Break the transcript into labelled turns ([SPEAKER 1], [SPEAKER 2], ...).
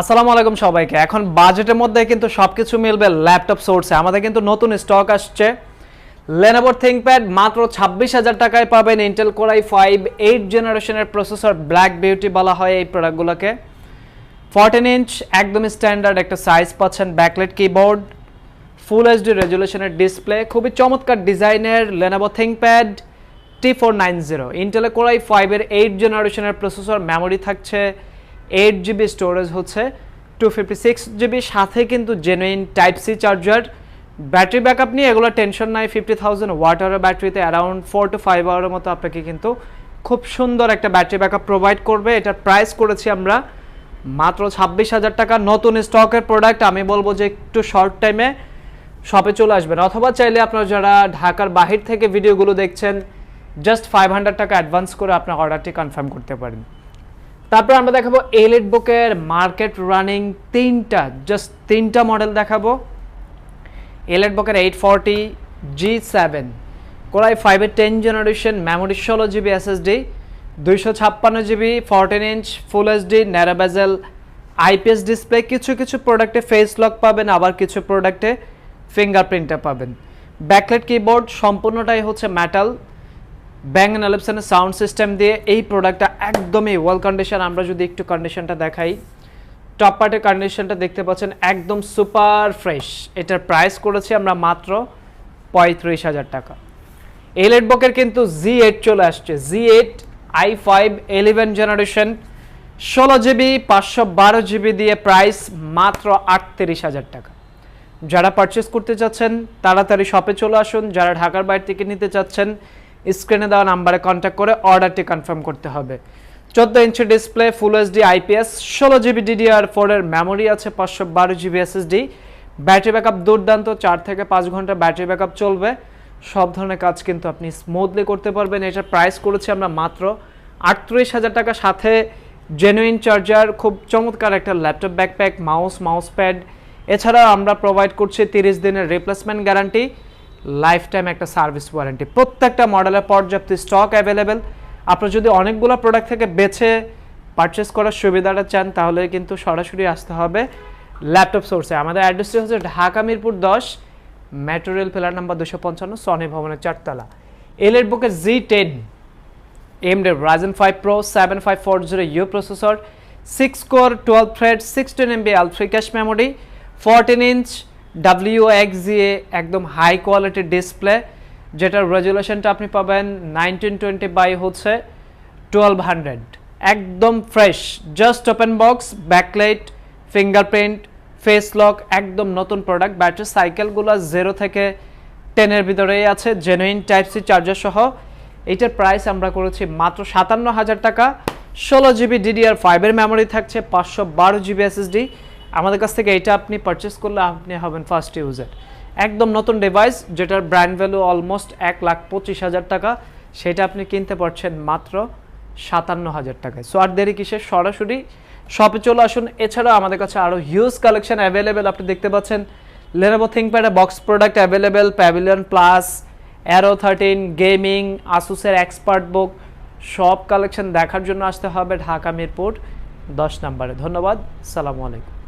[SPEAKER 1] আসসালামু আলাইকুম সবাইকে। এখন বাজেটের মধ্যে কিন্তু সবকিছু মিলবে ল্যাপটপ সোর্সে। আমাদের কিন্তু নতুন স্টক আসছে। লেনোভোর থিংকপ্যাড মাত্র ছাব্বিশ হাজার টাকায় পাবেন Intel Core i five eight জেনারেশনের প্রসেসর ব্ল্যাক বিউটি বলা হয় এই প্রোডাক্টগুলোকে ফোরটিন ইঞ্চ একদম স্ট্যান্ডার্ড একটা সাইজ পাচ্ছেন ব্যাকলেট কিবোর্ড ফুল এইচডি রেজুলেশনের ডিসপ্লে খুবই চমৎকার ডিজাইনের Lenovo ThinkPad T four nine zero ইন্টেলে core i ফাইভের এইট জেনারেশনের প্রসেসর মেমোরি থাকছে এইট জিবি স্টোরেজ হচ্ছে টু ফিফটি সিক্স জিবি সাথে কিন্তু genuine type C charger battery backup নিয়ে এগুলো টেনশন নাই ফিফটি থাউজেন্ড ওয়াটারের ব্যাটারিতে অ্যারাউন্ড ফোর টু ফাইভ আওয়ারের মতো আপনাকে কিন্তু খুব সুন্দর একটা ব্যাটারি ব্যাকআপ প্রোভাইড করবে। এটার প্রাইস করেছি আমরা মাত্র ছাব্বিশ হাজার টাকা। নতুন স্টকের প্রোডাক্ট আমি বলব যে একটু শর্ট টাইমে শপে চলে আসবেন। অথবা চাইলে আপনারা যারা ঢাকার বাহির থেকে ভিডিওগুলো দেখছেন জাস্ট ফাইভ হান্ড্রেড টাকা অ্যাডভান্স করে আপনার অর্ডারটি কনফার্ম করতে পারেন। তারপর আমরা দেখাবো এলিট বুকের মার্কেট রানিং তিনটা জাস্ট তিনটা মডেল দেখাবো। এলিট বুকের eight forty G seven core i ফাইভের টেন জেনারেশন মেমোরি ষোলো জিবি এসএসডি দুইশো ছাপ্পান্ন GB fourteen inch full HD narrow bezel IPS display কিছু কিছু প্রোডাক্টে ফেস লক পাবেন, আবার কিছু প্রোডাক্টে ফিঙ্গারপ্রিন্টটা পাবেন। ব্যাকলেট কিবোর্ড সম্পূর্ণটাই হচ্ছে মেটাল ব্যাং অ্যান্ড অ্যালেপসনের সাউন্ড সিস্টেম দিয়ে এই প্রোডাক্টটা একদমই ওয়েল কন্ডিশন আমরা যদি একটু কন্ডিশনটা দেখাই টপ পার্টের কন্ডিশনটা দেখতে পাচ্ছেন একদম সুপার ফ্রেশ এটার প্রাইস করেছি আমরা মাত্র পঁয়ত্রিশ হাজার টাকা। এলেট বকের কিন্তু জি এইট চলে আসছে। G eight i five eleven generation ষোলো জিবি পাঁচশো বারো জিবি দিয়ে প্রাইস মাত্র আটত্রিশ হাজার টাকা। যারা পারচেস করতে চাচ্ছেন, তাড়াতাড়ি শপে চলে আসুন। যারা ঢাকার বাইরে থেকে নিতে চাচ্ছেন স্ক্রিনে দেওয়া নাম্বারে কন্ট্যাক্ট করে অর্ডারটি কনফার্ম করতে হবে। চোদ্দ inch display full HD IPS ষোলো জিবি ডিডিআর ফোরের মেমোরি আছে, পাঁচশো বারো জিবি এসএসডি ব্যাটারি ব্যাকআপ দুর্দান্ত, চার থেকে পাঁচ ঘণ্টা ব্যাটারি ব্যাকআপ চলবে। সব ধরনের কাজ কিন্তু আপনি স্মুথলি করতে পারবেন। এটার প্রাইস করেছি আমরা মাত্র আটত্রিশ হাজার টাকা। সাথে জেনুইন চার্জার খুব চমৎকার একটা laptop backpack mouse mouse pad এছাড়াও আমরা প্রোভাইড করছি তিরিশ দিনের রিপ্লেসমেন্ট গ্যারান্টি লাইফ টাইম একটা সার্ভিস ওয়ারেন্টি প্রত্যেকটা মডেলের পর্যাপ্ত স্টক অ্যাভেলেবেল আপনার যদি অনেকগুলো প্রোডাক্ট থেকে বেছে পারচেস করার সুবিধাটা চান, তাহলে কিন্তু সরাসরি আসতে হবে ল্যাপটপ সোর্সে আমাদের অ্যাড্রেসটি হচ্ছে ঢাকা মিরপুর দশ মেট্রো রেল পিলার নাম্বার দুশো পঞ্চান্ন সনি ভবনের চারতলা। এলের বুকে G ten AMD Ryzen 5 Pro 7540 U processor 6 core 12 thread 16 MB L3 cache memory 14 inch WXGA একদম হাই কোয়ালিটির ডিসপ্লে যেটার রেজুলেশনটা আপনি পাবেন নাইনটিন টোয়েন্টি বাই হচ্ছে টুয়েলভ হান্ড্রেড একদম fresh just open box backlight fingerprint face lock একদম নতুন প্রোডাক্ট ব্যাটারি সাইকেলগুলো জিরো থেকে টেনের ভিতরেই আছে জেনুইন টাইপ সি চার্জার সহ। এইটার প্রাইস আমরা করেছি মাত্র সাতান্ন হাজার টাকা। ষোলো জিবি ডিডিআর ফাইভের মেমোরি থাকছে, পাঁচশো বারো জিবি এসএসডি আমাদের কাছ থেকে এটা আপনি পারচেস করলে আপনি হবেন ফার্স্ট ইউজার একদম নতুন ডিভাইস যেটার ব্র্যান্ড ভ্যালু অলমোস্ট এক লাখ পঁচিশ হাজার টাকা, সেটা আপনি কিনতে পারছেন মাত্র সাতান্ন হাজার টাকায়। সো আর দেরি কিসের? সরাসরি শপে চলে আসুন। এছাড়াও আমাদের কাছে আরও হিউজ কালেকশন অ্যাভেলেবেল আপনি দেখতে পাচ্ছেন Lenovo ThinkPad box product available Pavilion plus Aero thirteen gaming আসুসের expert বুক সব কালেকশন দেখার জন্য আসতে হবে ঢাকা মিরপুর দশ নম্বরে। ধন্যবাদ, সালামু আলাইকুম।